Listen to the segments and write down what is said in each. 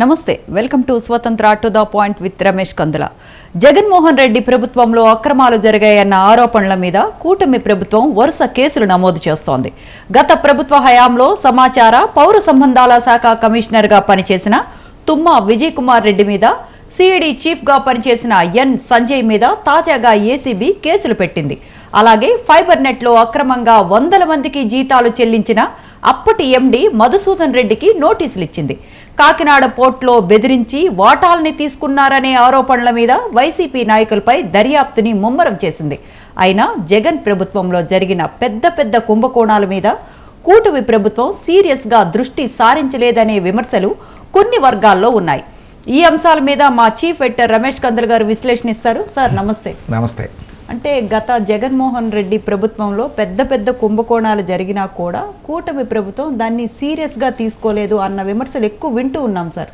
నమస్తే welcome to Swatantra to the point with Ramesh Kandula. Jaganmohan Reddy ప్రభుత్వంలో అక్రమాలు జరిగాయన్న ఆరోపణల మీద కూటమి ప్రభుత్వం వరుస కేసులు నమోదు చేస్తోంది. గత ప్రభుత్వ హయాంలో సమాచార పౌర సంబంధాల శాఖ కమిషనర్గా పనిచేసిన తుమ్మా విజయ్ కుమార్ రెడ్డి మీద సిఐడి చీఫ్గా పనిచేసిన ఎన్ సంజయ్ మీద తాజాగా ఏసీబీ కేసులు పెట్టింది. అలాగే ఫైబర్ నెట్లో అక్రమంగా వందల మందికి జీతాలు చెల్లించిన అప్పటి ఎండీ మధుసూదన్ రెడ్డికి నోటీసులు ఇచ్చింది కాకినాడ పోర్ట్లో బెదిరించి వాటాల్ని తీసుకున్నారనే ఆరోపణల మీద వైసీపీ నాయకులపై దర్యాప్తుని ముమ్మరం చేసింది. అయినా జగన్ ప్రభుత్వంలో జరిగిన పెద్ద పెద్ద కుంభకోణాల మీద కూటమి ప్రభుత్వం సీరియస్గా దృష్టి సారించలేదనే విమర్శలు కొన్ని వర్గాల్లో ఉన్నాయి. ఈ అంశాల మీద మా చీఫ్ ఎడిటర్ రమేష్ కందుల్ గారు విశ్లేషణిస్తారు. సార్ నమస్తే. నమస్తే. అంటే గత జగన్మోహన్ రెడ్డి ప్రభుత్వంలో పెద్ద పెద్ద కుంభకోణాలు జరిగినా కూడా కూటమి ప్రభుత్వం దాన్ని సీరియస్గా తీసుకోలేదు అన్న విమర్శలు ఎక్కువ వింటూ ఉన్నాం సార్.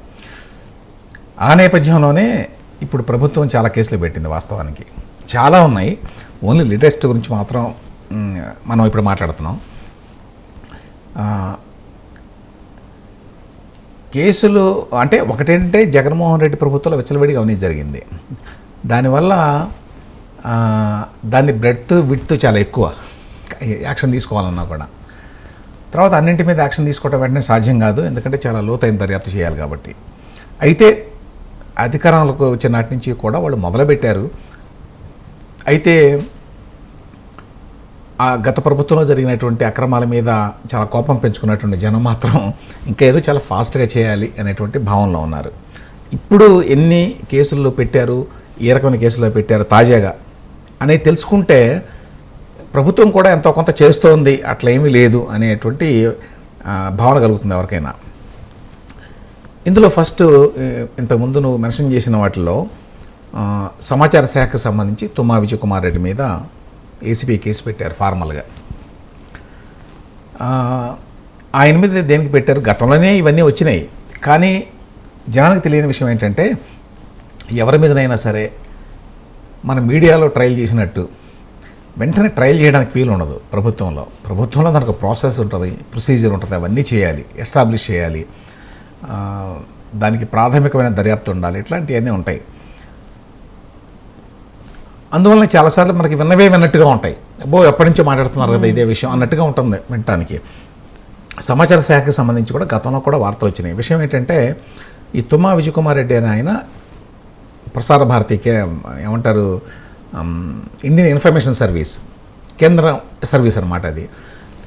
ఆ నేపథ్యంలోనే ఇప్పుడు ప్రభుత్వం చాలా కేసులు పెట్టింది వాస్తవానికి. చాలా ఉన్నాయి. ఓన్లీ లేటెస్ట్ గురించి మాత్రం మనం ఇప్పుడు మాట్లాడుతున్నాం. కేసులు అంటే ఒకటేంటే జగన్మోహన్ రెడ్డి ప్రభుత్వంలో విచ్చలవిడిగా అవినీతి జరిగింది. దానివల్ల దాన్ని బ్రెడ్త్ విడ్త్ చాలా ఎక్కువ. యాక్షన్ తీసుకోవాలన్నా కూడా. తర్వాత అన్నింటి మీద యాక్షన్ తీసుకోవడం వెంటనే సాధ్యం కాదు. ఎందుకంటే చాలా లోతైన దర్యాప్తు చేయాలి కాబట్టి. అయితే అధికారంలోకి వచ్చిన నాటి నుంచి కూడా వాళ్ళు మొదలుపెట్టారు. అయితే ఆ గత ప్రభుత్వంలో జరిగినటువంటి అక్రమాల మీద చాలా కోపం పెంచుకున్నటువంటి జనం మాత్రం ఇంకా ఏదో చాలా ఫాస్ట్గా చేయాలి అనేటువంటి భావనలో ఉన్నారు. ఇప్పుడు ఎన్ని కేసుల్లో పెట్టారు? ఏ రకమైన కేసుల్లో పెట్టారు తాజాగా. అనేది తెలుసుకుంటే ప్రభుత్వం కూడా ఎంతో కొంత చేస్తోంది అట్లా ఏమీ లేదు అనేటువంటి భావన కలుగుతుంది ఎవరికైనా. ఇందులో ఫస్ట్ ఇంతకుముందు నువ్వు మెన్షన్ చేసిన వాటిలో సమాచార శాఖకు సంబంధించి తుమ్మా విజయకుమార్ రెడ్డి మీద ఏసీబీ కేసు పెట్టారు ఫార్మల్గా. ఆయన మీద దేనికి పెట్టారు? గతంలోనే ఇవన్నీ వచ్చినాయి. కానీ జనానికి తెలియని విషయం ఏంటంటే ఎవరి మీదనైనా సరే మన మీడియాలో ట్రయల్ చేసినట్టు వెంటనే ట్రయల్ చేయడానికి వీలు ఉండదు ప్రభుత్వంలో. ప్రభుత్వంలో దానికి ప్రాసెస్ ఉంటుంది ప్రొసీజర్ ఉంటుంది అవన్నీ చేయాలి ఎస్టాబ్లిష్ చేయాలి. దానికి ప్రాథమికమైన దర్యాప్తు ఉండాలి ఇట్లాంటివన్నీ ఉంటాయి. అందువల్ల చాలాసార్లు మనకి విన్నవే విన్నట్టుగా ఉంటాయి. అబ్బో ఎప్పటి నుంచో మాట్లాడుతున్నారు కదా ఇదే విషయం అన్నట్టుగా ఉంటుంది వినటానికి. సమాచార శాఖకు సంబంధించి కూడా గతంలో కూడా వార్తలు వచ్చినాయి. విషయం ఏంటంటే ఈ తుమ్మా విజయ్ కుమార్ రెడ్డి అనే ఆయన ప్రసార భారతికే ఏమంటారు ఇండియన్ ఇన్ఫర్మేషన్ సర్వీస్ కేంద్ర సర్వీస్ అనమాట అది.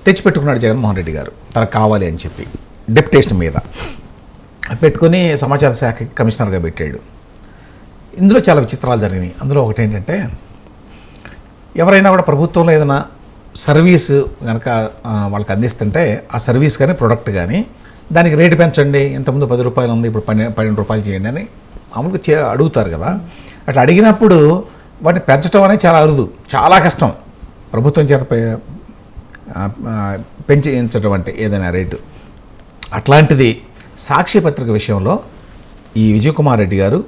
తెచ్చిపెట్టుకున్నాడు జగన్మోహన్ రెడ్డి గారు. తనకు కావాలి అని చెప్పి డెప్యుటేషన్ మీద. పెట్టుకొని సమాచార శాఖ కమిషనర్గా పెట్టాడు. ఇందులో చాలా విచిత్రాలు జరిగినాయి. అందులో ఒకటి ఏంటంటే ఎవరైనా కూడా ప్రభుత్వంలో ఏదైనా సర్వీస్ కనుక వాళ్ళకి అందిస్తుంటే ఆ సర్వీస్ కానీ ప్రొడక్ట్ కానీ దానికి రేటు పెంచండి. ఇంతకుముందు పది రూపాయలు ఉంది ఇప్పుడు పన్నె పన్నెండు రూపాయలు చేయండి అని మామూలుగా చే అడుగుతారు కదా. అట్లా అడిగినప్పుడు వాటిని పెంచడం అనేది చాలా అరుదు చాలా కష్టం. ప్రభుత్వం చేత పెంచడం అంటే ఏదైనా రేటు. అట్లాంటిది సాక్షి పత్రిక విషయంలో ఈ విజయకుమార్ రెడ్డి గారు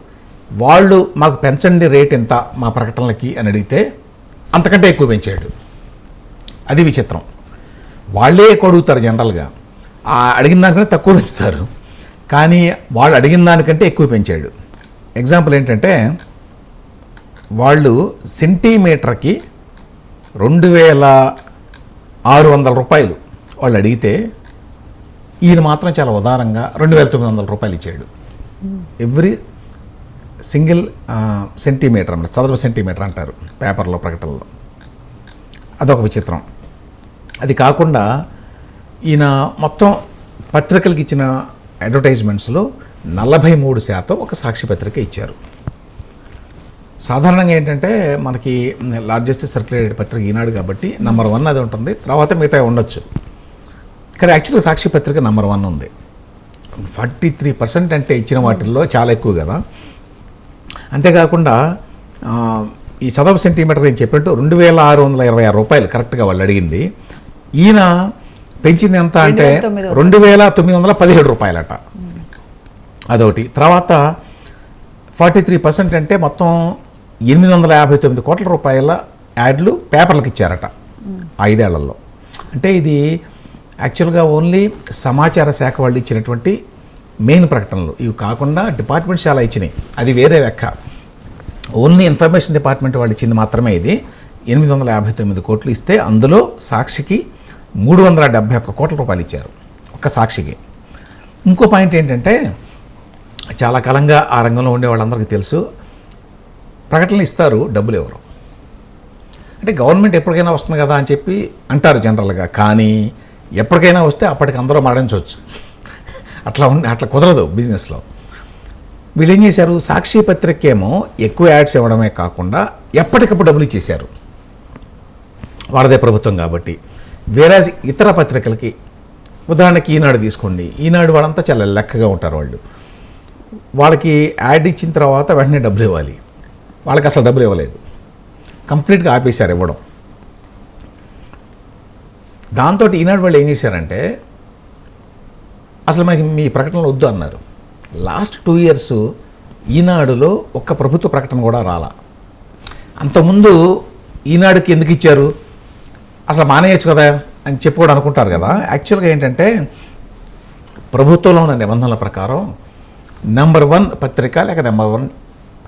వాళ్ళు మాకు పెంచండి రేట్ ఎంత మా ప్రకటనలకి? అని అడిగితే అంతకంటే ఎక్కువ పెంచాడు. అది విచిత్రం. వాళ్ళే ఎక్కువ అడుగుతారు జనరల్గా. ఆ అడిగిన దానికంటే తక్కువ పెంచుతారు. కానీ వాళ్ళు అడిగిన దానికంటే ఎక్కువ పెంచాడు. ఎగ్జాంపుల్ ఏంటంటే వాళ్ళు సెంటీమీటర్కి రెండు వేల ఆరు వందల రూపాయలు వాళ్ళు అడిగితే ఈయన మాత్రం చాలా ఉదారంగా రెండు వేల తొమ్మిది వందల రూపాయలు ఇచ్చాడు. ఎవ్రీ సింగిల్ సెంటీమీటర్ అన్నమాట చదరపు సెంటీమీటర్ అంటారు పేపర్లో ప్రకటనలో. అదొక విచిత్రం. అది కాకుండా ఈయన మొత్తం పత్రికలకు ఇచ్చిన అడ్వర్టైజ్మెంట్స్లో నలభై మూడు శాతం ఒక సాక్షి పత్రిక ఇచ్చారు. సాధారణంగా ఏంటంటే మనకి లార్జెస్ట్ సర్క్యులేటెడ్ పత్రిక ఈనాడు కాబట్టి నంబర్ వన్ అది ఉంటుంది తర్వాత మిగతా ఉండొచ్చు. కానీ యాక్చువల్గా సాక్షి పత్రిక నంబర్ వన్ ఉంది. ఫార్టీ త్రీ పర్సెంట్ అంటే ఇచ్చిన వాటిల్లో చాలా ఎక్కువ కదా. అంతేకాకుండా ఈ చదవ సెంటీమీటర్ నేను చెప్పినట్టు రెండు వేల ఆరు వందల ఇరవై ఆరు రూపాయలు కరెక్ట్గా వాళ్ళు అడిగింది. ఈయన పెంచింది ఎంత అంటే 2900. రెండు వేల తొమ్మిది వందల పదిహేడు రూపాయలట. అదొకటి. తర్వాత ఫార్టీ త్రీ పర్సెంట్ అంటే మొత్తం ఎనిమిది వందల యాభై తొమ్మిది కోట్ల రూపాయల యాడ్లు పేపర్లకు ఇచ్చారట ఐదేళ్ళలో. అంటే ఇది యాక్చువల్గా ఓన్లీ సమాచార శాఖ వాళ్ళు ఇచ్చినటువంటి మెయిన్ ప్రకటనలు. ఇవి కాకుండా డిపార్ట్మెంట్స్ చాలా ఇచ్చినాయి. అది వేరే లెక్క ఓన్లీ ఇన్ఫర్మేషన్ డిపార్ట్మెంట్ వాళ్ళు ఇచ్చింది మాత్రమే ఇది. ఎనిమిది వందల యాభై తొమ్మిది కోట్లు ఇస్తే అందులో సాక్షికి మూడు వందల డెబ్బై ఒక్క కోట్ల రూపాయలు ఇచ్చారు. ఒక్క సాక్షికి. ఇంకో పాయింట్ ఏంటంటే చాలా కాలంగా ఆ రంగంలో ఉండే వాళ్ళందరికీ తెలుసు. ప్రకటనలు ఇస్తారు డబ్బులు ఎవరు అంటే గవర్నమెంట్ ఎప్పటికైనా వస్తుంది కదా అని చెప్పి అంటారు జనరల్గా. కానీ ఎప్పటికైనా వస్తే అప్పటికి అందరూ మరణించవచ్చు అట్లా ఉండి అట్లా కుదరదు బిజినెస్లో. వీళ్ళు ఏం చేశారు? సాక్షి పత్రికేమో ఎక్కువ యాడ్స్ ఇవ్వడమే కాకుండా ఎప్పటికప్పుడు డబ్బులు ఇచ్చేశారు. వాళ్ళదే ప్రభుత్వం కాబట్టి. వేరే ఇతర పత్రికలకి ఉదాహరణకి ఈనాడు తీసుకోండి. ఈనాడు వాళ్ళంతా చాలా లెక్కగా ఉంటారు వాళ్ళు. వాళ్ళకి యాడ్ ఇచ్చిన తర్వాత వెంటనే డబ్బులు ఇవ్వాలి. వాళ్ళకి అసలు డబ్బులు ఇవ్వలేదు. కంప్లీట్గా ఆపేశారు ఇవ్వడం. దాంతో ఈనాడు వాళ్ళు ఏం చేశారంటే అసలు మాకు మీ ప్రకటనలు వద్దు అన్నారు. లాస్ట్ టూ ఇయర్స్ ఈనాడులో ఒక్క ప్రభుత్వ ప్రకటన కూడా రాలా. అంతకుముందు ఈనాడుకి ఎందుకు ఇచ్చారు? అసలు మానేయచ్చు కదా అని చెప్పి కూడా అనుకుంటారు కదా. యాక్చువల్గా ఏంటంటే ప్రభుత్వంలో ఉన్న నిబంధనల ప్రకారం నెంబర్ వన్ పత్రిక లేక number one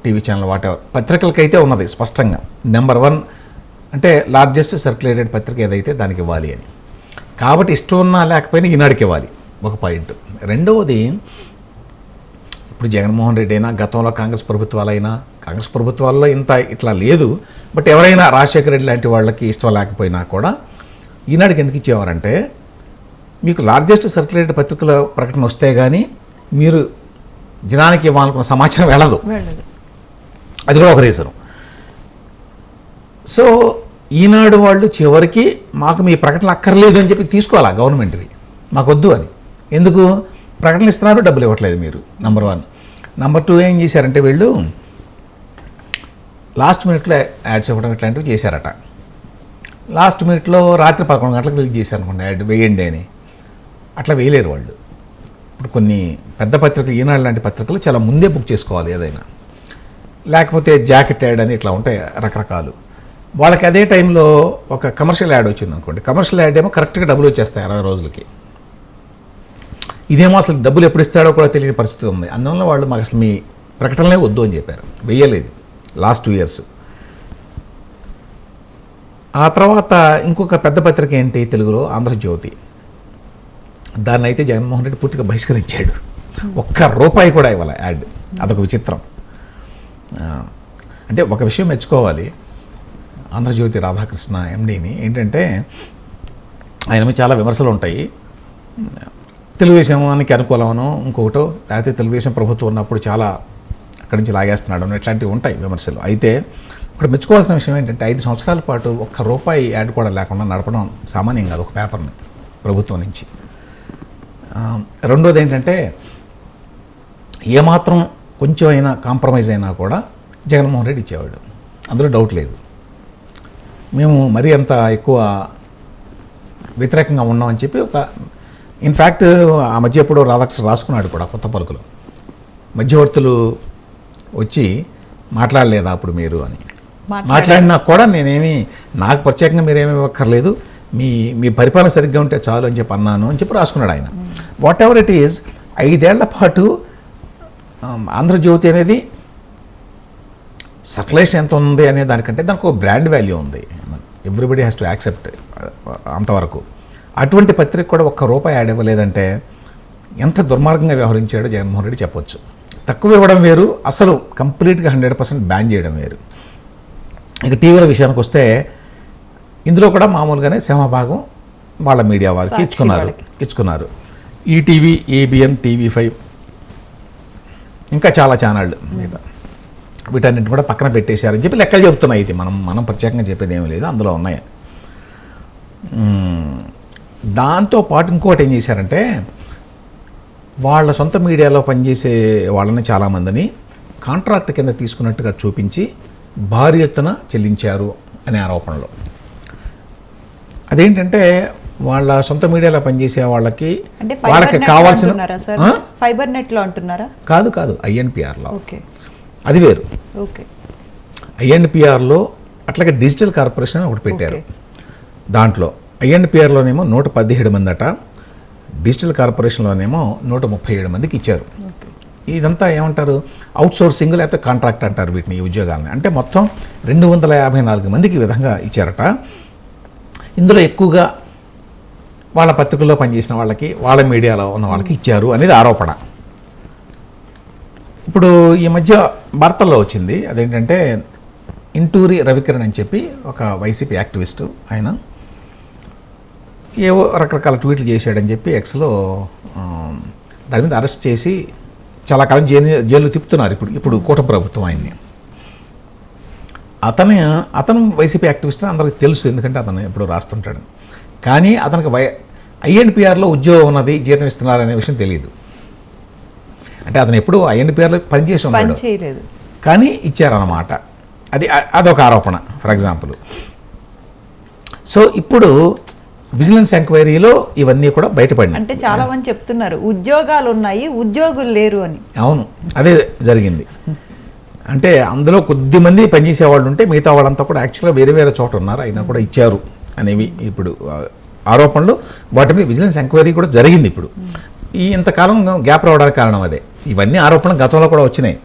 TV channel whatever పత్రికలకైతే ఉన్నది స్పష్టంగా. నెంబర్ వన్ అంటే లార్జెస్ట్ సర్క్యులేటెడ్ పత్రిక ఏదైతే దానికి ఇవ్వాలి అని. కాబట్టి ఇష్టం ఉన్నా లేకపోయినా ఈనాడుకి ఇవ్వాలి. ఒక పాయింట్ రెండవది ఇప్పుడు జగన్మోహన్ రెడ్డి అయినా గతంలో కాంగ్రెస్ ప్రభుత్వాలైనా కాంగ్రెస్ ప్రభుత్వాల్లో ఇంత ఇట్లా లేదు. బట్ ఎవరైనా రాజశేఖర రెడ్డి లాంటి వాళ్ళకి ఇష్టం లేకపోయినా కూడా ఈనాడుకి ఎందుకు ఇచ్చేవారంటే మీకు లార్జెస్ట్ సర్క్యులేటెడ్ పత్రికల ప్రకటన వస్తే కానీ మీరు జనానికి ఇవ్వాలనుకున్న సమాచారం వెళ్ళదు. అది కూడా ఒక రీజన్ సో ఈనాడు వాళ్ళు చివరికి మాకు మీ ప్రకటనలు అక్కర్లేదు అని చెప్పి తీసుకోవాలా గవర్నమెంట్వి? మాకు వద్దు అని ఎందుకు? ప్రకటనలు ఇస్తున్నారు డబ్బులు ఇవ్వట్లేదు మీరు నంబర్ వన్ నంబర్ టూ ఏం చేశారంటే వీళ్ళు లాస్ట్ మినిట్లో యాడ్స్ ఇవ్వడం ఇట్లాంటివి చేశారట. లాస్ట్ మినిట్లో రాత్రి పదకొండు గంటలకు రిలీజ్ చేశారు అనుకోండి యాడ్ వేయండి అని. అట్లా వేయలేరు వాళ్ళు. ఇప్పుడు కొన్ని పెద్ద పత్రికలు ఈనాడు లాంటి పత్రికలు చాలా ముందే బుక్ చేసుకోవాలి ఏదైనా. లేకపోతే జాకెట్ యాడ్ అని ఇట్లా ఉంటాయి రకరకాలు. వాళ్ళకి అదే టైంలో ఒక కమర్షియల్ యాడ్ వచ్చింది అనుకోండి కమర్షియల్ యాడ్ ఏమో కరెక్ట్గా డబ్బులు వచ్చేస్తాయి అరవై రోజులకి. ఇదేమో అసలు డబ్బులు ఎప్పుడు ఇస్తాడో కూడా తెలియని పరిస్థితి ఉంది. అందువల్ల వాళ్ళు మాకు అసలు మీ ప్రకటనలే వద్దు అని చెప్పారు. వెయ్యలేదు. Last two years. ఆ తర్వాత ఇంకొక పెద్ద పత్రిక ఏంటి తెలుగులో? ఆంధ్రజ్యోతి. దాన్ని అయితే జగన్మోహన్ రెడ్డి పూర్తిగా బహిష్కరించాడు. ఒక్క రూపాయి కూడా ఇవ్వాలి యాడ్. అదొక విచిత్రం. అంటే ఒక విషయం మెచ్చుకోవాలి. ఆంధ్రజ్యోతి రాధాకృష్ణ ఎండీని ఏంటంటే ఆయన మీద చాలా విమర్శలు ఉంటాయి. తెలుగుదేశానికి అనుకూలమనో ఇంకొకటో లేకపోతే తెలుగుదేశం ప్రభుత్వం ఉన్నప్పుడు చాలా అక్కడి నుంచి లాగేస్తున్నాడు ఇట్లాంటివి ఉంటాయి విమర్శలు. అయితే ఇక్కడ మెచ్చుకోవాల్సిన విషయం ఏంటంటే ఐదు సంవత్సరాల పాటు ఒక్క రూపాయి యాడ్ కూడా లేకుండా నడపడం సామాన్యం కాదు ఒక పేపర్ని ప్రభుత్వం నుంచి. రెండోది ఏంటంటే ఏమాత్రం కొంచెం అయినా కాంప్రమైజ్ అయినా కూడా జగన్మోహన్ రెడ్డి ఇచ్చేవాడు. అందులో డౌట్ లేదు. మేము మరీ అంత ఎక్కువ వ్యతిరేకంగా ఉన్నామని చెప్పి ఒక ఇన్ఫ్యాక్ట్ ఆ మధ్య ఎప్పుడో రాధాకృష్ణ రాసుకున్నాడు కూడా కొత్త పలుకులు. మధ్యవర్తులు వచ్చి మాట్లాడలేదా అప్పుడు మీరు అని. మాట్లాడినా కూడా నేనేమి నాకు ప్రత్యేకంగా మీరేమీ ఇవ్వక్కర్లేదు. మీ మీ పరిపాలన సరిగ్గా ఉంటే చాలు అని చెప్పి అన్నాను అని చెప్పి రాసుకున్నాడు ఆయన. వాట్ ఎవర్ ఇట్ ఈజ్ ఐదేళ్ళ పాటు ఆంధ్రజ్యోతి అనేది సర్క్యులేషన్ ఎంత ఉంది అనే దానికంటే దానికి ఒక బ్రాండ్ వాల్యూ ఉంది. ఎవ్రీబడి హ్యాస్ టు యాక్సెప్ట్ అంతవరకు. అటువంటి పత్రిక కూడా ఒక్క రూపాయి యాడ్ ఇవ్వలేదంటే ఎంత దుర్మార్గంగా వ్యవహరించాడో జగన్మోహన్ రెడ్డి చెప్పొచ్చు. తక్కువ ఇవ్వడం వేరు అసలు కంప్లీట్గా హండ్రెడ్ పర్సెంట్ బ్యాన్ చేయడం వేరు. ఇక టీవీల విషయానికి వస్తే ఇందులో కూడా మామూలుగానే సింహభాగం వాళ్ళ మీడియా వారికి ఇచ్చుకున్నారు. ఇచ్చుకున్నారు. ఈటీవీ ఏబిఎన్ టీవీ ఫైవ్ ఇంకా చాలా ఛానళ్ళు మీద. వీటన్నిటి కూడా పక్కన పెట్టేశారని చెప్పి లెక్కలు చెప్తున్నాయి ఇది. మనం మనం ప్రత్యేకంగా చెప్పేది ఏమీ లేదు అందులో ఉన్నాయి. దాంతో పాటు ఇంకోటి ఏం చేశారంటే వాళ్ళ సొంత మీడియాలో పనిచేసే వాళ్ళని చాలామందిని కాంట్రాక్ట్ కింద తీసుకున్నట్టుగా చూపించి భారీ ఎత్తున చెల్లించారు అనే ఆరోపణలు. అదేంటంటే వాళ్ళ సొంత మీడియాలో పనిచేసే వాళ్ళకి వాళ్ళకి కావాల్సిన? ఫైబర్ నెట్లో అంటున్నారా? కాదు కాదు. ఐఎన్పిఆర్లో ఓకే. అది వేరు. ఓకే. ఐఎన్పిఆర్లో అట్లాగే డిజిటల్ కార్పొరేషన్ అని ఒకటి పెట్టారు. దాంట్లో. ఐఎన్పిఆర్లోనేమో నూట పదిహేడు మంది అట. డిజిటల్ కార్పొరేషన్లోనేమో నూట ముప్పై ఏడు మందికి ఇచ్చారు. ఇదంతా ఏమంటారు? అవుట్ సోర్సింగ్ లేకపోతే కాంట్రాక్ట్ అంటారు వీటిని ఈ ఉద్యోగాలని. అంటే మొత్తం రెండు వందల యాభై నాలుగు మందికి విధంగా ఇచ్చారట. ఇందులో ఎక్కువగా వాళ్ళ పత్రికల్లో పనిచేసిన వాళ్ళకి వాళ్ళ మీడియాలో ఉన్న వాళ్ళకి ఇచ్చారు అనేది ఆరోపణ. ఇప్పుడు ఈ మధ్య వార్తల్లో వచ్చింది అదేంటంటే ఇంటూరి రవికిరణ్ అని చెప్పి ఒక వైసీపీ యాక్టివిస్టు ఆయన ఏవో రకరకాల ట్వీట్లు చేశాడని చెప్పి ఎక్స్లో దాని మీద అరెస్ట్ చేసి చాలా కాలం జైలు జైలు తిప్పుతున్నారు ఇప్పుడు ఇప్పుడు కూట ప్రభుత్వం ఆయన్ని. అతను అతను వైసీపీ యాక్టివిస్ట్ అందరికి తెలుసు ఎందుకంటే అతను ఎప్పుడు రాస్తుంటాడు. కానీ అతనికి వై ఐఎన్పిఆర్లో ఉద్యోగం ఉన్నది జీతం ఇస్తున్నారు అనే విషయం తెలియదు అంటే అతను ఎప్పుడు ఐఎన్పిఆర్లో పనిచేసి పని ఉన్నాడు కానీ ఇచ్చారన్నమాట. అది అదొక ఆరోపణ ఫర్ ఎగ్జాంపుల్. సో ఇప్పుడు విజిలెన్స్ ఎంక్వైరీలో ఇవన్నీ కూడా బయటపడినాయి. అంటే చాలా మంది చెప్తున్నారు ఉద్యోగాలు ఉన్నాయి ఉద్యోగులు లేరు అని. అవును అదే జరిగింది. అంటే అందులో కొద్ది మంది పనిచేసే వాళ్ళు ఉంటే మిగతా వాళ్ళంతా కూడా యాక్చువల్గా వేరే వేరే చోట ఉన్నారు. అయినా కూడా ఇచ్చారు అనేవి ఇప్పుడు ఆరోపణలు. వాటి మీద విజిలెన్స్ ఎంక్వైరీ కూడా జరిగింది ఇప్పుడు. ఈ ఇంతకాలం గ్యాప్ రావడానికి కారణం అదే. ఇవన్నీ ఆరోపణలు గతంలో కూడా వచ్చినాయి.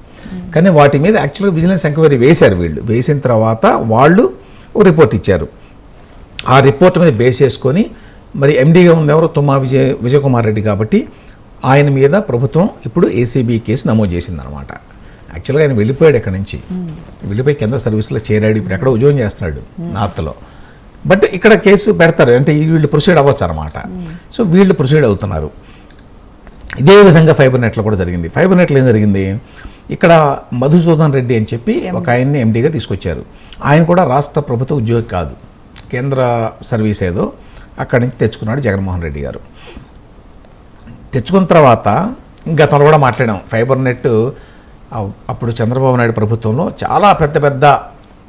కానీ వాటి మీద యాక్చువల్గా విజిలెన్స్ ఎంక్వైరీ వేశారు వీళ్ళు. వేసిన తర్వాత వాళ్ళు ఓ రిపోర్ట్ ఇచ్చారు. ఆ రిపోర్ట్ మీద బేస్ చేసుకొని మరి ఎండీగా ఉంది ఎవరు? తుమ్మా విజయ్ విజయకుమార్ రెడ్డి కాబట్టి ఆయన మీద ప్రభుత్వం ఇప్పుడు ఏసీబీ కేసు నమోదు చేసిందనమాట యాక్చువల్గా ఆయన వెళ్ళిపోయాడు ఎక్కడి నుంచి. వెళ్ళిపోయి కింద సర్వీస్లో చేరాడు. ఇప్పుడు ఎక్కడ ఉద్యోగం చేస్తున్నాడు నార్త్లో. బట్ ఇక్కడ కేసు పెడతారు. అంటే ఈ వీళ్ళు ప్రొసీడ్ అవ్వచ్చు అనమాట సో వీళ్ళు ప్రొసీడ్ అవుతున్నారు. ఇదే విధంగా ఫైబర్ నెట్లో కూడా జరిగింది. ఫైబర్ నెట్లో ఏం జరిగింది? ఇక్కడ మధుసూదన్ రెడ్డి అని చెప్పి ఒక ఆయన్ని ఎండీగా తీసుకొచ్చారు. ఆయన కూడా రాష్ట్ర ప్రభుత్వ ఉద్యోగి కాదు. కేంద్ర సర్వీస్ ఏదో అక్కడి నుంచి తెచ్చుకున్నాడు జగన్మోహన్ రెడ్డి గారు. తెచ్చుకున్న తర్వాత గతంలో కూడా మాట్లాడాం. ఫైబర్ నెట్ అప్పుడు చంద్రబాబు నాయుడు ప్రభుత్వంలో చాలా పెద్ద పెద్ద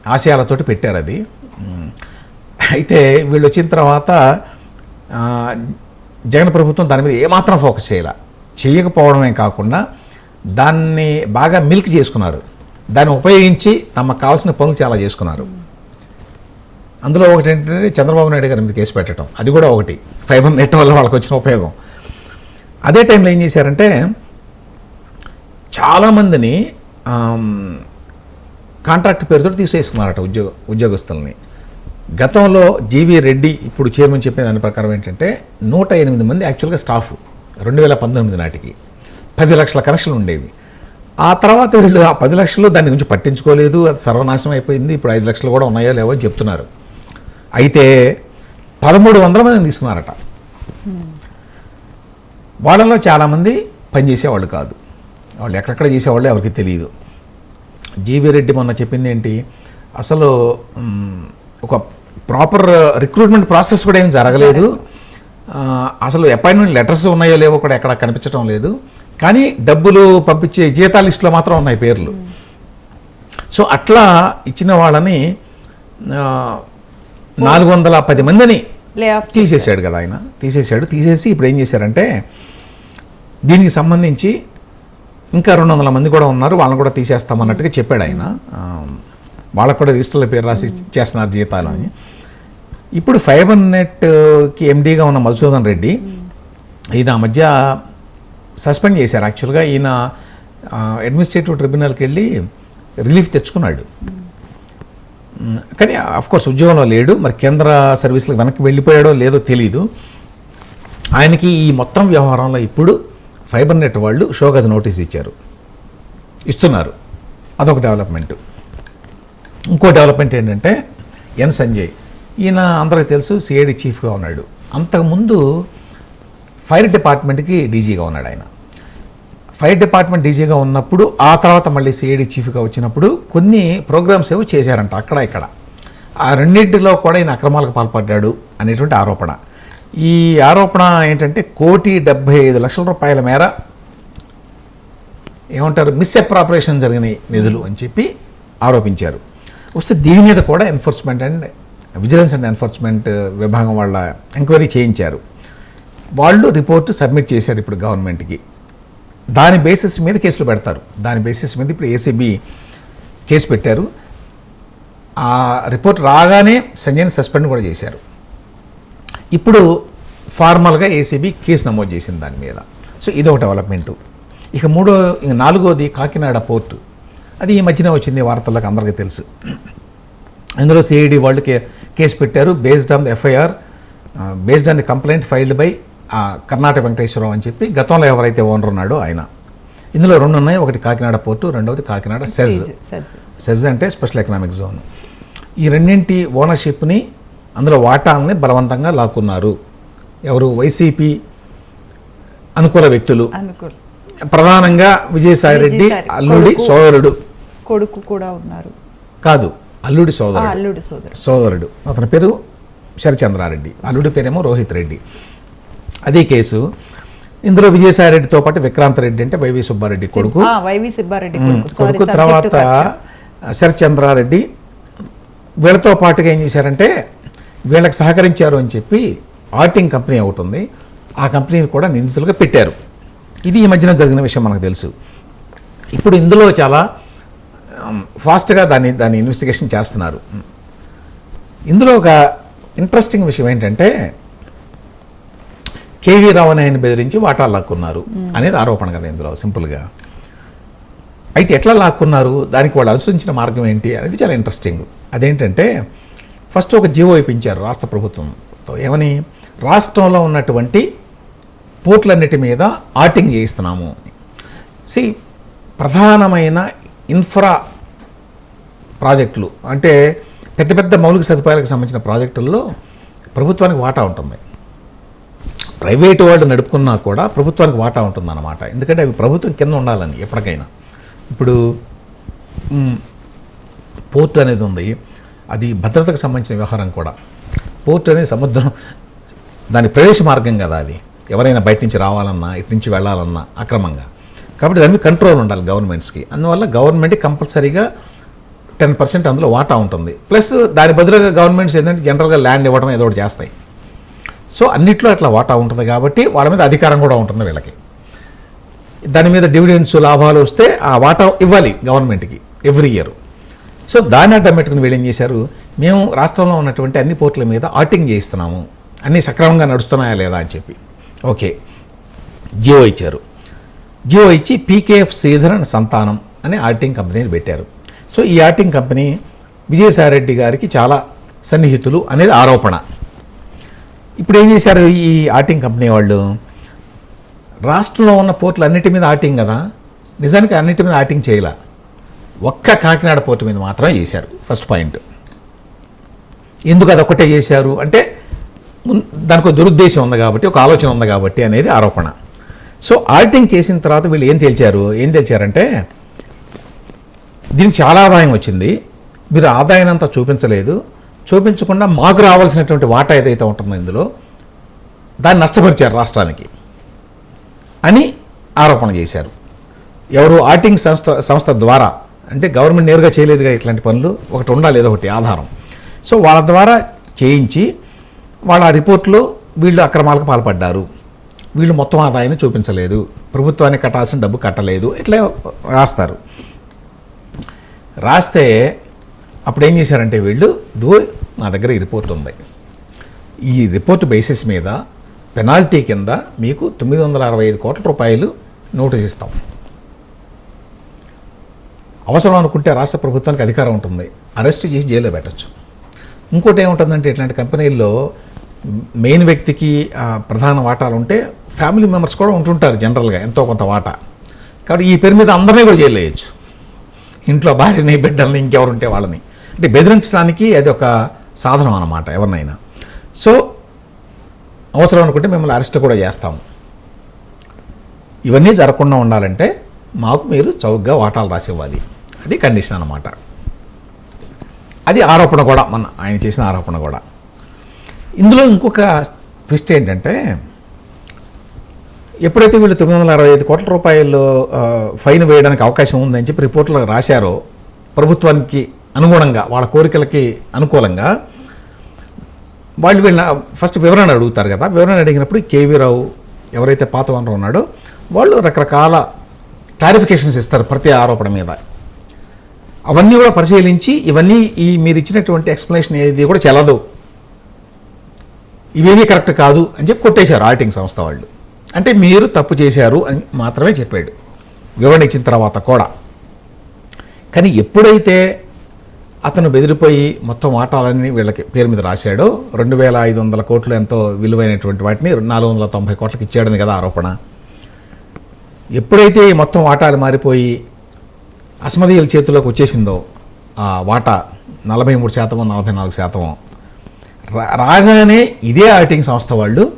ఆశయాలతోటి పెట్టారు అది అయితే వీళ్ళు వచ్చిన తర్వాత జగన్ ప్రభుత్వం దాని మీద ఏమాత్రం ఫోకస్ చేయాల. చేయకపోవడమే కాకుండా దాన్ని బాగా మిల్క్ చేసుకున్నారు. దాన్ని ఉపయోగించి తమకు కావాల్సిన పనులు చాలా చేసుకున్నారు. అందులో ఒకటి ఏంటంటే చంద్రబాబు నాయుడు గారి మీద కేసు పెట్టడం. అది కూడా ఒకటి. ఫైబర్ నెట్ వల్ల వాళ్ళకి వచ్చిన ఉపయోగం. అదే టైంలో ఏం చేశారంటే చాలామందిని కాంట్రాక్ట్ పేరుతో తీసేసుకున్నారట ఉద్యోగ ఉద్యోగస్తుల్ని. గతంలో జీవీ రెడ్డి ఇప్పుడు చైర్మన్ చెప్పే దాని ప్రకారం ఏంటంటే నూట ఎనిమిది మంది యాక్చువల్గా స్టాఫ్ రెండు వేల పంతొమ్మిది నాటికి. పది లక్షల కనెక్షన్లు ఉండేవి. ఆ తర్వాత వీళ్ళు ఆ పది లక్షలు దాని గురించి పట్టించుకోలేదు అది సర్వనాశనం అయిపోయింది ఇప్పుడు ఐదు లక్షలు కూడా ఉన్నాయో లేవో అని చెప్తున్నారు. అయితే పదమూడు వందల మందిని తీసుకున్నారట. వాళ్ళలో చాలామంది పనిచేసేవాళ్ళు కాదు. వాళ్ళు ఎక్కడెక్కడ చేసేవాళ్ళు ఎవరికి తెలియదు. జీవీ రెడ్డి మొన్న చెప్పింది ఏంటి? అసలు ఒక ప్రాపర్ రిక్రూట్మెంట్ ప్రాసెస్ కూడా ఏం జరగలేదు. అసలు అపాయింట్మెంట్ లెటర్స్ ఉన్నాయో లేవో కూడా ఎక్కడ కనిపించడం లేదు. కానీ డబ్బులు పంపించే జీతాల లిస్టులో మాత్రం ఉన్నాయి పేర్లు. సో అట్లా ఇచ్చిన వాళ్ళని నాలుగు వందల పది మందిని తీసేసాడు కదా ఆయన. తీసేసాడు తీసేసి ఇప్పుడు ఏం చేశారంటే దీనికి సంబంధించి ఇంకా రెండు వందల మంది కూడా ఉన్నారు వాళ్ళని కూడా తీసేస్తామన్నట్టుగా చెప్పాడు ఆయన. వాళ్ళకు కూడా రిజిస్టర్ల పేరు రాసి చేస్తున్నారు జీతాలు అని. ఇప్పుడు ఫైబర్ నెట్కి ఎండీగా ఉన్న మధుసూదన్ రెడ్డి ఈయన మధ్య సస్పెండ్ చేశారు. యాక్చువల్గా ఈయన అడ్మినిస్ట్రేటివ్ ట్రిబ్యునల్కి వెళ్ళి రిలీఫ్ తెచ్చుకున్నాడు. కానీ కోర్స్ ఉద్యోగంలో లేడు మరి కేంద్ర సర్వీసులకు వెనక్కి వెళ్ళిపోయాడో లేదో తెలీదు. ఆయనకి ఈ మొత్తం వ్యవహారంలో ఇప్పుడు ఫైబర్ నెట్ వాళ్ళు షోకాజ్ నోటీస్ ఇచ్చారు. ఇస్తున్నారు. అదొక డెవలప్మెంట్. ఇంకో డెవలప్మెంట్ ఏంటంటే ఎన్ సంజయ్. ఈయన అందరికీ తెలుసు సిఐడి చీఫ్గా ఉన్నాడు. అంతకుముందు ఫైర్ డిపార్ట్మెంట్కి డీజీగా ఉన్నాడు ఆయన. ఫైర్ డిపార్ట్మెంట్ డీజీగా ఉన్నప్పుడు ఆ తర్వాత మళ్ళీ సిఐడి చీఫ్గా వచ్చినప్పుడు కొన్ని ప్రోగ్రామ్స్ ఏవో చేశారంట అక్కడ ఇక్కడ. ఆ రెండింటిలో కూడా ఈయన అక్రమాలకు పాల్పడ్డాడు అనేటువంటి ఆరోపణ. ఈ ఆరోపణ ఏంటంటే కోటి డెబ్బై ఐదు లక్షల రూపాయల మేర ఏమంటారు మిస్అప్రాపరేషన్ జరిగిన నిధులు అని చెప్పి ఆరోపించారు. వస్తే దీని మీద కూడా enforcement and vigilance and enforcement విభాగం వాళ్ళ ఎంక్వైరీ చేయించారు. వాళ్ళు రిపోర్ట్ సబ్మిట్ చేశారు ఇప్పుడు గవర్నమెంట్కి. దాని బేసిస్ మీద కేసులు పెడతారు. దాని బేసిస్ మీద ఇప్పుడు ఏసీబీ కేసు పెట్టారు. ఆ రిపోర్ట్ రాగానే సంజయ్ని సస్పెండ్ కూడా చేశారు. ఇప్పుడు ఫార్మల్గా ఏసీబీ కేసు నమోదు చేసింది దాని మీద. సో ఇదొక డెవలప్మెంటు. ఇక మూడో ఇక నాలుగోది కాకినాడ పోర్టు. అది ఈ మధ్యనే వచ్చింది వార్తలకు అందరికీ తెలుసు. ఇందులో సిఐడి వాళ్ళు కే కేసు పెట్టారు. Based on the FIR based on the complaint filed by Karnataka Venkateswara Rao అని చెప్పి గతంలో ఎవరైతే ఓనర్ ఉన్నాడో ఆయన. ఇందులో రెండు ఉన్నాయి. ఒకటి కాకినాడ పోర్టు రెండవది కాకినాడ సెజ్ సెజ్ అంటే స్పెషల్ ఎకనామిక్ జోన్. ఈ రెండింటి ఓనర్షిప్ని అందులో వాటాలని బలవంతంగా లాక్కున్నారు. ఎవరు? వైసీపీ అనుకూల వ్యక్తులు. ప్రధానంగా విజయసాయి రెడ్డి అల్లుడి. సోదరుడు. కొడుకు కూడా ఉన్నారు. కాదు అల్లుడి సోదరుడు. అల్లుడు సోదరు సోదరుడు. అతని పేరు శరచంద్రారెడ్డి. అల్లుడి పేరేమో రోహిత్ రెడ్డి. అదే కేసు. ఇందులో విజయసాయి రెడ్డితో పాటు విక్రాంత్ రెడ్డి అంటే వైవి సుబ్బారెడ్డి కొడుకు. వైవి సుబ్బారెడ్డి కొడుకు. తర్వాత. శరచంద్రారెడ్డి వీళ్ళతో పాటుగా ఏం చేశారంటే వీళ్ళకి సహకరించారు అని చెప్పి ఆర్టింగ్ కంపెనీ ఒకటి ఉంది ఆ కంపెనీని కూడా నిందితులుగా పెట్టారు. ఇది ఈ మధ్యన జరిగిన విషయం మనకు తెలుసు. ఇప్పుడు ఇందులో చాలా ఫాస్ట్గా దాన్ని దాన్ని ఇన్వెస్టిగేషన్ చేస్తున్నారు. ఇందులో ఒక ఇంట్రెస్టింగ్ విషయం ఏంటంటే కేవీ రావణ్ ఆయన బెదిరించి వాటాలు లాక్కున్నారు అనేది ఆరోపణ కదా ఇందులో సింపుల్గా. అయితే ఎట్లా లాక్కున్నారు? దానికి వాళ్ళు అనుసరించిన మార్గం ఏంటి? అనేది చాలా ఇంట్రెస్టింగ్. అదేంటంటే ఫస్ట్ ఒక జీవో ఇప్పించారు రాష్ట్ర ప్రభుత్వంతో ఏమని? రాష్ట్రంలో ఉన్నటువంటి పోర్ట్లన్నిటి మీద ఆటింగ్ చేయిస్తున్నాము సి ప్రధానమైన ఇన్ఫ్రా ప్రాజెక్టులు. అంటే పెద్ద పెద్ద మౌలిక సదుపాయాలకు సంబంధించిన ప్రాజెక్టుల్లో ప్రభుత్వానికి వాటా ఉంటుంది. ప్రైవేటు వాళ్ళు నడుపుకున్నా కూడా ప్రభుత్వానికి వాటా ఉంటుందన్నమాట. ఎందుకంటే అవి ప్రభుత్వం కింద ఉండాలని ఎప్పటికైనా. ఇప్పుడు మ్, పోర్టు అనేది ఉంది. అది భద్రతకు సంబంధించిన వ్యవహారం కూడా. పోర్ట్ అనేది సముద్రం దాని ప్రవేశ మార్గం కదా అది. ఎవరైనా బయట నుంచి రావాలన్నా ఇటు నుంచి వెళ్ళాలన్నా అక్రమంగా. కాబట్టి దాని మీద కంట్రోల్ ఉండాలి గవర్నమెంట్స్కి. అందువల్ల గవర్నమెంట్ కంపల్సరీగా టెన్ పర్సెంట్ అందులో వాటా ఉంటుంది. ప్లస్ దాని బదులుగా గవర్నమెంట్స్ ఏంటంటే జనరల్గా ల్యాండ్ ఇవ్వడం ఏదో ఒకటి చేస్తాయి. సో అన్నిట్లో అట్లా వాటా ఉంటుంది కాబట్టి వాళ్ళ మీద అధికారం కూడా ఉంటుంది వీళ్ళకి. దాని మీద డివిడెండ్స్ లాభాలు వస్తే ఆ వాటా ఇవ్వాలి గవర్నమెంట్కి ఎవ్రీ ఇయర్. సో దాన్ని అడ్డం పెట్టుకుని వీళ్ళు ఏం చేశారు? మేము రాష్ట్రంలో ఉన్నటువంటి అన్ని పోర్టుల మీద ఆటింగ్ చేయిస్తున్నాము. అన్నీ సక్రమంగా నడుస్తున్నాయా లేదా అని చెప్పి. ఓకే. జియో ఇచ్చారు. జియో ఇచ్చి పీకేఎఫ్ శ్రీధరన్ సంతానం అనే ఆర్టింగ్ కంపెనీని పెట్టారు. సో ఈ ఆర్టింగ్ కంపెనీ విజయసాయిరెడ్డి గారికి చాలా సన్నిహితులు అనేది ఆరోపణ. ఇప్పుడు ఏం చేశారు ఈ ఆటింగ్ కంపెనీ వాళ్ళు? రాష్ట్రంలో ఉన్న పోర్టులు అన్నిటి మీద ఆటింగ్ కదా? నిజానికి అన్నిటి మీద ఆటింగ్ చేయలే. ఒక్క కాకినాడ పోర్టు మీద మాత్రం చేశారు ఫస్ట్ పాయింట్ ఎందుకు అది ఒక్కటే చేశారు అంటే మున్- దానికి దురుద్దేశం ఉంది కాబట్టి ఒక ఆలోచన ఉంది కాబట్టి అనేది ఆరోపణ. సో ఆడిటింగ్ చేసిన తర్వాత వీళ్ళు ఏం తేల్చారు? ఏం తేల్చారంటే దీనికి చాలా ఆదాయం వచ్చింది. మీరు ఆదాయం అంతా చూపించలేదు. చూపించకుండా మాకు రావాల్సినటువంటి వాటా ఏదైతే ఉంటుందో ఇందులో దాన్ని నష్టపరిచారు రాష్ట్రానికి అని ఆరోపణ చేశారు. ఎవరు? ఆటింగ్ సంస్థ సంస్థ ద్వారా అంటే గవర్నమెంట్ నేరుగా చేయలేదుగా ఇట్లాంటి పనులు. ఒకటి ఉండాలి ఏదో ఒకటి ఆధారం. సో వాళ్ళ ద్వారా చేయించి వాళ్ళ రిపోర్ట్లో వీళ్ళు అక్రమాలకు పాల్పడ్డారు. వీళ్ళు మొత్తం ఆదాయాన్ని చూపించలేదు. ప్రభుత్వానికి కట్టాల్సిన డబ్బు కట్టలేదు. ఇట్లా రాస్తారు. రాస్తే అప్పుడు ఏం చేశారంటే వీళ్ళు దో నా దగ్గర ఈ రిపోర్ట్ ఉంది. ఈ రిపోర్ట్ బేసిస్ మీద పెనాల్టీ కింద మీకు తొమ్మిది వందల అరవై ఐదు కోట్ల రూపాయలు నోటీస్ ఇస్తాం. అవసరం అనుకుంటే రాష్ట్ర ప్రభుత్వానికి అధికారం ఉంటుంది. అరెస్ట్ చేసి జైల్లో పెట్టచ్చు. ఇంకోటి ఏముంటుందంటే ఇట్లాంటి కంపెనీల్లో మెయిన్ వ్యక్తికి ప్రధాన వాటాలు ఉంటే ఫ్యామిలీ మెంబర్స్ కూడా ఉంటుంటారు జనరల్గా ఎంతో కొంత వాటా. కాబట్టి ఈ పేరు మీద అందరినీ కూడా జైలు వేయచ్చు. ఇంట్లో భార్యని బిడ్డల్ని ఇంకెవరుంటే వాళ్ళని. అంటే బెదిరించడానికి అది ఒక సాధనం అన్నమాట ఎవరినైనా. సో అవసరం అనుకుంటే మిమ్మల్ని అరెస్ట్ కూడా చేస్తాము. ఇవన్నీ జరగకుండా ఉండాలంటే మాకు మీరు చౌకగా వాటాలు రాసి ఇవ్వాలి అది కండిషన్ అనమాట అది ఆరోపణ కూడా మన ఆయన చేసిన ఆరోపణ కూడా. ఇందులో ఇంకొక ట్విస్ట్ ఏంటంటే ఎప్పుడైతే వీళ్ళు తొమ్మిది వందల అరవై ఐదు కోట్ల రూపాయలు ఫైన్ వేయడానికి అవకాశం ఉందని చెప్పి రిపోర్ట్లో రాశారో ప్రభుత్వానికి అనుగుణంగా వాళ్ళ కోరికలకి అనుకూలంగా వాళ్ళు వీళ్ళ ఫస్ట్ వివరణ అడుగుతారు కదా వివరణ అడిగినప్పుడు కేవీ రావు ఎవరైతే పాత వనరు ఉన్నాడో వాళ్ళు రకరకాల క్లారిఫికేషన్స్ ఇస్తారు ప్రతి ఆరోపణ మీద. అవన్నీ కూడా పరిశీలించి ఇవన్నీ ఈ మీరు ఇచ్చినటువంటి ఎక్స్ప్లెనేషన్ ఏది కూడా చెల్లదు ఇవేమీ కరెక్ట్ కాదు అని చెప్పి కొట్టేశారు ఆడిటింగ్ సంస్థ వాళ్ళు. అంటే మీరు తప్పు చేశారు అని మాత్రమే చెప్పాడు. వివరణ ఇచ్చిన తర్వాత కూడా. కానీ ఎప్పుడైతే అతను బెదిరిపోయి మొత్తం వాటాలన్నీ వీళ్ళకి పేరు మీద రాశాడో రెండు వేల ఐదు వందల కోట్లు ఎంతో విలువైనటువంటి వాటిని నాలుగు వందల తొంభై కోట్లకి ఇచ్చాడని కదా ఆరోపణ. ఎప్పుడైతే ఈ మొత్తం వాటాలు మారిపోయి అస్మదీయుల చేతిలోకి వచ్చేసిందో ఆ వాటా నలభై మూడు శాతమో నలభై నాలుగు శాతమో. రా- రాగానే ఇదే ఆడిటింగ్ సంస్థ వాళ్ళు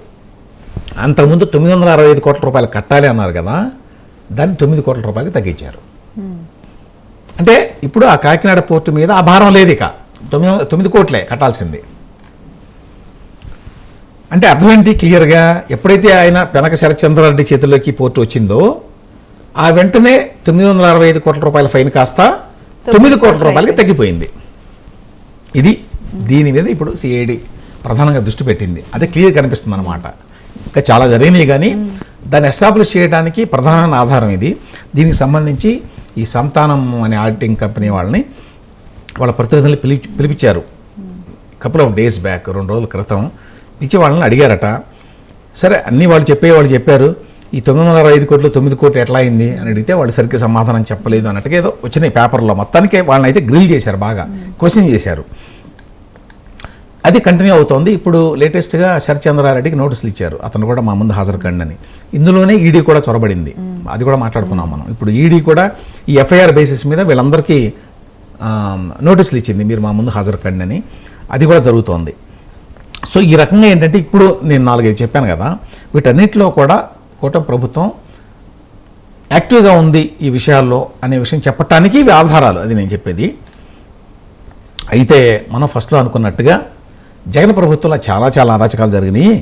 అంతకుముందు తొమ్మిది వందల అరవై ఐదు కోట్ల రూపాయలు కట్టాలి అన్నారు కదా దాన్ని తొమ్మిది కోట్ల రూపాయలకి తగ్గించారు. అంటే ఇప్పుడు ఆ కాకినాడ పోర్టు మీద ఆ భారం లేదు ఇక. తొమ్మిది తొమ్మిది కోట్లే కట్టాల్సింది. అంటే అర్థం ఏంటి క్లియర్గా? ఎప్పుడైతే ఆయన పెనక శరత్చంద్రారెడ్డి చేతుల్లోకి పోర్టు వచ్చిందో ఆ వెంటనే తొమ్మిది వందల అరవై ఐదు కోట్ల రూపాయల ఫైన్ కాస్త తొమ్మిది కోట్ల రూపాయలకి తగ్గిపోయింది. ఇది దీని మీద ఇప్పుడు సిఐడి ప్రధానంగా దృష్టి పెట్టింది. అదే క్లియర్ కనిపిస్తుంది అనమాట ఇంకా చాలా జరిగినాయి కానీ దాన్ని ఎస్టాబ్లిష్ చేయడానికి ప్రధానమైన ఆధారం ఇది. దీనికి సంబంధించి ఈ సంతానం అనే ఆడిటింగ్ కంపెనీ వాళ్ళని వాళ్ళ ప్రతినిధులు పిలిపి పిలిపించారు. కపుల్ ఆఫ్ డేస్ బ్యాక్ రెండు రోజుల క్రితం పిలిచి వాళ్ళని అడిగారట. సరే అన్నీ వాళ్ళు చెప్పే వాళ్ళు చెప్పారు. ఈ తొమ్మిది వందల అరవై ఐదు కోట్లు తొమ్మిది కోట్లు ఎట్లా అయింది అని అడిగితే వాళ్ళు సరిగ్గా సమాధానం చెప్పలేదు అన్నట్టుగా ఏదో వచ్చినాయి పేపర్లో. మొత్తానికి వాళ్ళని అయితే గ్రిల్ చేశారు బాగా క్వశ్చన్ చేశారు. అది కంటిన్యూ అవుతోంది. ఇప్పుడు లేటెస్ట్గా శరచంద్రారెడ్డికి నోటీసులు ఇచ్చారు. అతను కూడా మా ముందు హాజరు కండి అని. ఇందులోనే ఈడీ కూడా చొరబడింది. అది కూడా మాట్లాడుకున్నాం మనం. ఇప్పుడు ఈడీ కూడా ఈ ఎఫ్ఐఆర్ బేసిస్ మీద వీళ్ళందరికీ నోటీసులు ఇచ్చింది. మీరు మా ముందు హాజరు కండి అని. అది కూడా జరుగుతోంది. సో ఈ రకంగా ఏంటంటే ఇప్పుడు నేను నాలుగైదు చెప్పాను కదా వీటన్నిటిలో కూడా కూటమి ప్రభుత్వం యాక్టివ్గా ఉంది ఈ విషయాల్లో అనే విషయం చెప్పటానికి ఇవి ఆధారాలు అది నేను చెప్పేది. అయితే మనం ఫస్ట్లో అనుకున్నట్టుగా జగన్ ప్రభుత్వంలో చాలా చాలా అరాచకాలు జరిగినాయి.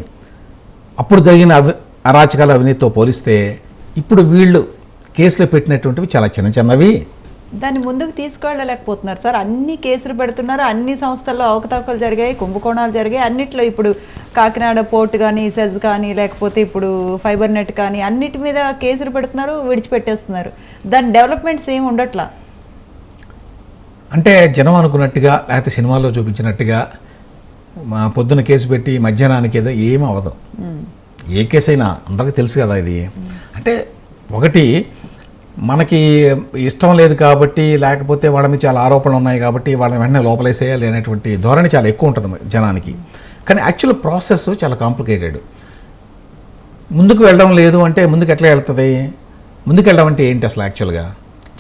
అప్పుడు జరిగిన అవి అరాచకాల అవినీతితో పోలిస్తే ఇప్పుడు వీళ్ళు కేసులో పెట్టినటువంటివి చాలా చిన్న చిన్నవి. దాన్ని ముందుకు తీసుకెళ్ళలేకపోతున్నారు సార్. అన్ని కేసులు పెడుతున్నారు. అన్ని సంస్థల్లో అవకతవకలు జరిగాయి కుంభకోణాలు జరిగాయి. అన్నిట్లో ఇప్పుడు కాకినాడ పోర్ట్ కానీ సెజ్ కానీ లేకపోతే ఇప్పుడు ఫైబర్ నెట్ కానీ అన్నిటి మీద కేసులు పెడుతున్నారు విడిచిపెట్టేస్తున్నారు. దాని డెవలప్మెంట్స్ ఏమి ఉండట్లా? అంటే జనం అనుకున్నట్టుగా లేకపోతే సినిమాల్లో చూపించినట్టుగా మా పొద్దున కేసు పెట్టి మధ్యాహ్నానికి ఏదో ఏం అవ్వదు. ఏ కేసు అయినా అందరికీ తెలుసు కదా ఇది. అంటే ఒకటి మనకి ఇష్టం లేదు కాబట్టి లేకపోతే వాళ్ళ మీద చాలా ఆరోపణలు ఉన్నాయి కాబట్టి వాళ్ళని వెంటనే లోపలేసేయాలి అనేటువంటి ధోరణి చాలా ఎక్కువ ఉంటుంది జనానికి. కానీ యాక్చువల్ ప్రాసెస్ చాలా కాంప్లికేటెడ్ ముందుకు వెళ్ళడం లేదు అంటే ముందుకు ఎట్లా వెళ్తుంది? ముందుకు వెళ్ళడం అంటే ఏంటి అసలు యాక్చువల్గా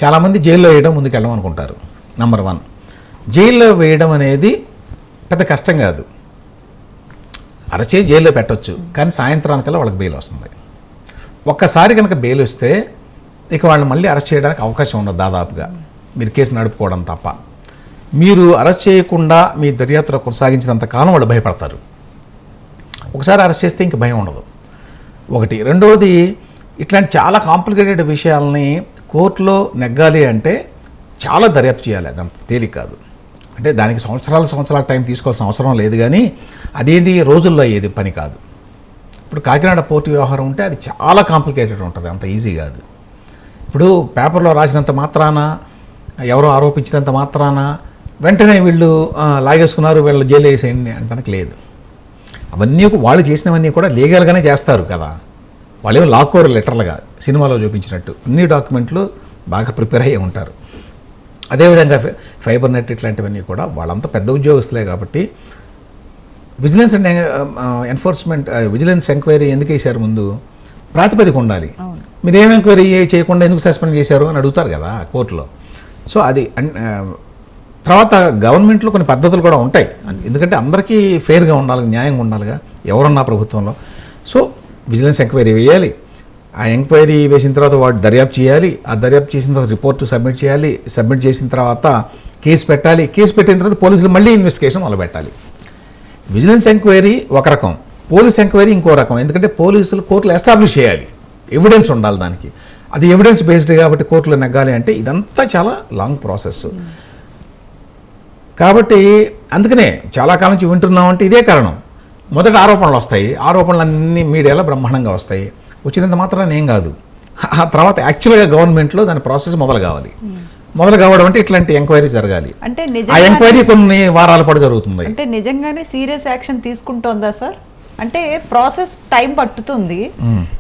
చాలామంది జైల్లో వేయడం ముందుకు వెళ్ళడం అనుకుంటారు. నెంబర్ వన్ జైల్లో వేయడం అనేది పెద్ద కష్టం కాదు. అరచే జైల్లో పెట్టవచ్చు కానీ సాయంత్రానికల్లా వాళ్ళకి బెయిల్ వస్తుంది. ఒక్కసారి కనుక బెయిల్ వస్తే ఇక వాళ్ళని మళ్ళీ అరెస్ట్ చేయడానికి అవకాశం ఉండదు దాదాపుగా. మీరు కేసు నడుపుకోవడం తప్ప. మీరు అరెస్ట్ చేయకుండా మీ దర్యాప్తులో కొనసాగించినంత కాలం వాళ్ళు భయపడతారు. ఒకసారి అరెస్ట్ చేస్తే ఇంక భయం ఉండదు. ఒకటి. రెండవది ఇట్లాంటి చాలా కాంప్లికేటెడ్ విషయాలని కోర్టులో నెగ్గాలి అంటే చాలా దర్యాప్తు చేయాలి. అదంత తేలిక కాదు. అంటే దానికి సంవత్సరాల సంవత్సరాల టైం తీసుకోవాల్సిన అవసరం లేదు కానీ అదేది రోజుల్లో అయ్యేది పని కాదు. ఇప్పుడు కాకినాడ పోర్టు వ్యవహారం ఉంటే అది చాలా కాంప్లికేటెడ్ ఉంటుంది. అంత ఈజీ కాదు. ఇప్పుడు పేపర్లో రాసినంత మాత్రాన ఎవరో ఆరోపించినంత మాత్రాన వెంటనే వీళ్ళు లాగేసుకున్నారు వీళ్ళు జైలు వేసేయండి అంటానికి లేదు. అవన్నీ వాళ్ళు చేసినవన్నీ కూడా లీగల్గానే చేస్తారు కదా. వాళ్ళు ఏమో లాక్కోరు లెటర్లుగా సినిమాలో చూపించినట్టు. అన్ని డాక్యుమెంట్లు బాగా ప్రిపేర్ అయ్యి ఉంటారు. అదేవిధంగా ఫైబర్ నెట్ ఇట్లాంటివన్నీ కూడా వాళ్ళంతా పెద్ద ఉద్యోగస్తులే కాబట్టి vigilance and enforcement vigilance enquiry ఎందుకు వేశారు ముందు? ప్రాతిపదిక ఉండాలి. మీరు ఏం ఎంక్వైరీ చేయకుండా ఎందుకు సస్పెండ్ చేశారు అని అడుగుతారు కదా కోర్టులో. సో అది తర్వాత గవర్నమెంట్లో కొన్ని పద్ధతులు కూడా ఉంటాయి. ఎందుకంటే అందరికీ ఫెయిర్గా ఉండాలి న్యాయంగా ఉండాలిగా ఎవరున్నా ప్రభుత్వంలో. సో విజిలెన్స్ ఎంక్వైరీ వేయాలి. ఆ ఎంక్వైరీ వేసిన తర్వాత వాడు దర్యాప్తు చేయాలి. ఆ దర్యాప్తు చేసిన తర్వాత రిపోర్ట్ సబ్మిట్ చేయాలి. సబ్మిట్ చేసిన తర్వాత కేసు పెట్టాలి. కేసు పెట్టిన తర్వాత పోలీసులు మళ్ళీ ఇన్వెస్టిగేషన్ మొదలు పెట్టాలి విజిలెన్స్ ఎంక్వైరీ ఒక రకం. పోలీస్ ఎంక్వైరీ ఇంకో రకం. ఎందుకంటే పోలీసులు కోర్టులో ఎస్టాబ్లిష్ చేయాలి. ఎవిడెన్స్ ఉండాలి దానికి. అది ఎవిడెన్స్ బేస్డ్ కాబట్టి కోర్టులో నెగ్గాలి అంటే ఇదంతా చాలా లాంగ్ ప్రాసెస్. కాబట్టి అందుకనే చాలా కాలం నుంచి వింటున్నామంటే ఇదే కారణం. మొదట ఆరోపణలు వస్తాయి. ఆరోపణలు అన్నీ మీడియాలో బ్రహ్మాండంగా వస్తాయి. వచ్చినంత మాత్రాన ఏం కాదు. ఆ తర్వాత యాక్చువల్గా గవర్నమెంట్లో దాని ప్రాసెస్ మొదలు కావాలి. మొదలు కావడం అంటే ఇట్లాంటి ఎంక్వైరీ జరగాలి. అంటే ఆ ఎంక్వైరీ కొన్ని వారాల పాటు జరుగుతుంది. అంటే నిజంగానే సీరియస్ యాక్షన్ తీసుకుంటోందా సార్? అంటే ప్రాసెస్ టైం పట్టుతుంది.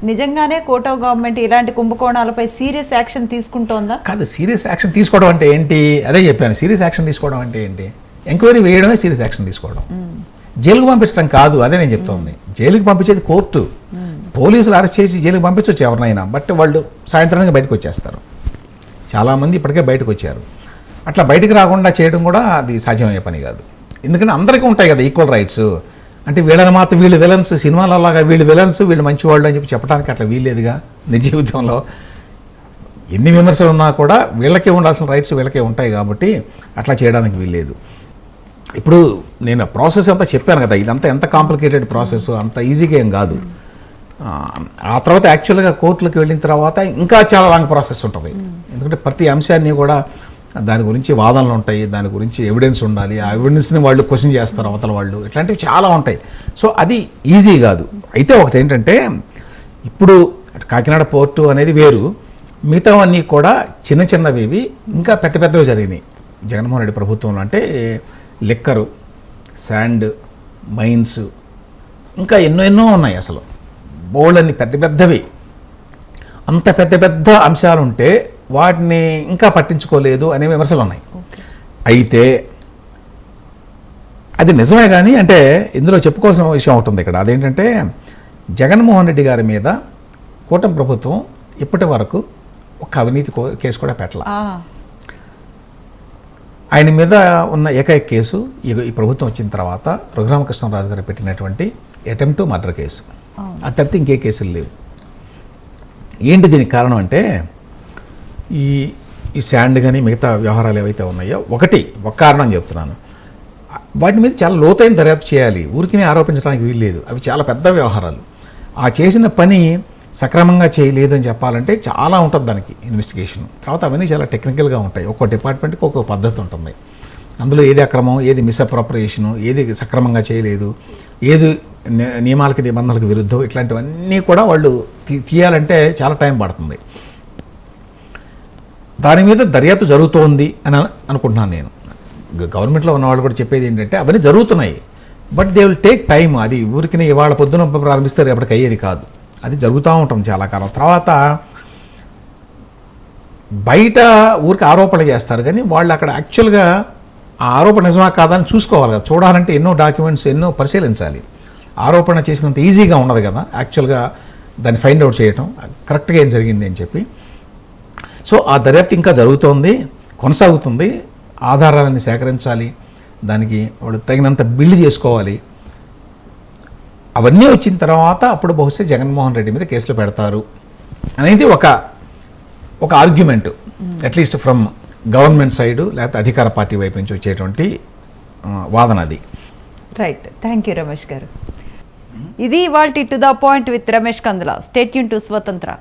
నిజంగానే కోటో గవర్నమెంట్ ఇలాంటి కుంభకోణాలపై సీరియస్ యాక్షన్ తీసుకుంటోందా? కాదు సీరియస్ యాక్షన్ తీసుకోవడం అంటే ఏంటి? అదే చెప్పాను సీరియస్ యాక్షన్ తీసుకోవడం అంటే ఏంటి? ఎంక్వైరీ వేయడమే సీరియస్ యాక్షన్ తీసుకోవడం. జైలుకు పంపించడం కాదు అదే నేను చెప్తోంది జైలుకి పంపించేది కోర్టు. పోలీసులు అరెస్ట్ చేసి జైలుకి పంపించవచ్చు ఎవరినైనా బట్ వాళ్ళు సాయంత్రానికి బయటకు వచ్చేస్తారు. చాలామంది ఇప్పటికే బయటకు వచ్చారు. అట్లా బయటకు రాకుండా చేయడం కూడా అది సాధ్యమయ్యే పని కాదు. ఎందుకంటే అందరికీ ఉంటాయి కదా ఈక్వల్ రైట్స్ అంటే వీళ్ళని మాత్రం వీళ్ళు విలన్స్ సినిమాలలాగా వీళ్ళు విలన్స్ వీళ్ళు మంచివాళ్ళు అని చెప్పి చెప్పడానికి అట్లా వీల్లేదుగా నిజ జీవితంలో. ఎన్ని విమర్శలు ఉన్నా కూడా వీళ్ళకే ఉండాల్సిన రైట్స్ వీళ్ళకే ఉంటాయి కాబట్టి అట్లా చేయడానికి వీల్లేదు. ఇప్పుడు నేను ప్రాసెస్ అంతా చెప్పాను కదా ఇదంతా ఎంత కాంప్లికేటెడ్ ప్రాసెస్ అంత ఈజీగా ఏం కాదు. ఆ, ఆ తర్వాత యాక్చువల్గా కోర్టులకు వెళ్ళిన తర్వాత ఇంకా చాలా లాంగ్ ప్రాసెస్ ఉంటుంది. ఎందుకంటే ప్రతి అంశాన్ని కూడా దాని గురించి వాదనలు ఉంటాయి దాని గురించి ఎవిడెన్స్ ఉండాలి ఆ ఎవిడెన్స్ని వాళ్ళు క్వశ్చన్ చేస్తారు అవతల వాళ్ళు. ఇట్లాంటివి చాలా ఉంటాయి. సో అది ఈజీ కాదు. అయితే ఒకటి ఏంటంటే ఇప్పుడు కాకినాడ పోర్టు అనేది వేరు. మిగతావన్నీ కూడా చిన్న చిన్నవి ఇవి ఇంకా పెద్ద పెద్దవి జరిగినాయి. జగన్మోహన్ రెడ్డి ప్రభుత్వంలో అంటే లిక్కరు శాండ్ మైన్స్ ఇంకా ఎన్నో ఎన్నో ఉన్నాయి అసలు. బోల్డన్ని పెద్ద పెద్దవి. అంత పెద్ద పెద్ద అంశాలు ఉంటే వాటిని ఇంకా పట్టించుకోలేదు అనే విమర్శలు ఉన్నాయి. అయితే అది నిజమే కానీ అంటే ఇందులో చెప్పుకోవాల్సిన విషయం ఒకటి ఉంది ఇక్కడ. అదేంటంటే జగన్మోహన్ రెడ్డి గారి మీద కూటమి ప్రభుత్వం ఇప్పటి వరకు ఒక అవినీతి కేసు కూడా పెట్టాల. ఆ, ఆయన మీద ఉన్న ఏకైక కేసు ఈ ప్రభుత్వం వచ్చిన తర్వాత రఘురామకృష్ణరాజు గారు పెట్టినటువంటి అటెంప్ట్ మర్డర్ కేసు. అది తప్పితే ఇంకే కేసులు లేవు. ఏంటి దీనికి కారణం అంటే ఈ ఈ శాండ్ కానీ మిగతా వ్యవహారాలు ఏవైతే ఉన్నాయో ఒకటి ఒక కారణం చెప్తున్నాను. వాటి మీద చాలా లోతైన దర్యాప్తు చేయాలి. ఊరికినే ఆరోపించడానికి వీల్లేదు. అవి చాలా పెద్ద వ్యవహారాలు. ఆ చేసిన పని సక్రమంగా చేయలేదు అని చెప్పాలంటే చాలా ఉంటుంది దానికి ఇన్వెస్టిగేషన్ తర్వాత అవన్నీ చాలా టెక్నికల్గా ఉంటాయి. ఒక్కో డిపార్ట్మెంట్కి ఒక్కో పద్ధతి ఉంటుంది. అందులో ఏది అక్రమం ఏది మిస్అప్రోప్రియేషను ఏది సక్రమంగా చేయలేదు ఏది ని- నియమాలకి నిబంధనలకు విరుద్ధం ఇట్లాంటివన్నీ కూడా వాళ్ళు తీ- తీయాలంటే చాలా టైం పడుతుంది. దాని మీద దర్యాప్తు జరుగుతోంది అని అనుకుంటున్నాను నేను. గవర్నమెంట్లో ఉన్నవాళ్ళు కూడా చెప్పేది ఏంటంటే అవన్నీ జరుగుతున్నాయి. But they will take time అది ఊరికి ఇవాళ పొద్దున ప్రారంభిస్తే రేపటికి అయ్యేది కాదు. అది జరుగుతూ ఉంటుంది చాలా కాలం. తర్వాత బయట ఊరికి ఆరోపణలు చేస్తారు. కానీ వాళ్ళు అక్కడ యాక్చువల్గా ఆ ఆరోపణ నిజమా కాదా అని చూసుకోవాలి కదా. చూడాలంటే ఎన్నో డాక్యుమెంట్స్ ఎన్నో పరిశీలించాలి. ఆరోపణ చేసినంత ఈజీగా ఉండదు కదా. యాక్చువల్గా దాన్ని ఫైండ్ అవుట్ చేయటం. కరెక్ట్గా ఏం జరిగింది అని చెప్పి. సో ఆ దర్యాప్తు ఇంకా జరుగుతోంది కొనసాగుతుంది. ఆధారాలను సేకరించాలి దానికి వాళ్ళు తగినంత బిల్డ్ చేసుకోవాలి. అవన్నీ వచ్చిన తర్వాత అప్పుడు బహుశా జగన్మోహన్ రెడ్డి మీద కేసులు పెడతారు అనేది ఒక ఒక argument. At least from government side లేకపోతే అధికార పార్టీ వైపు నుంచి వచ్చేటువంటి వాదన అది. రైట్ థ్యాంక్ యూ రమేష్ గారు. ఇది ఇవాళ to the point with Ramesh Kandula. State యూన్ టు స్వతంత్ర.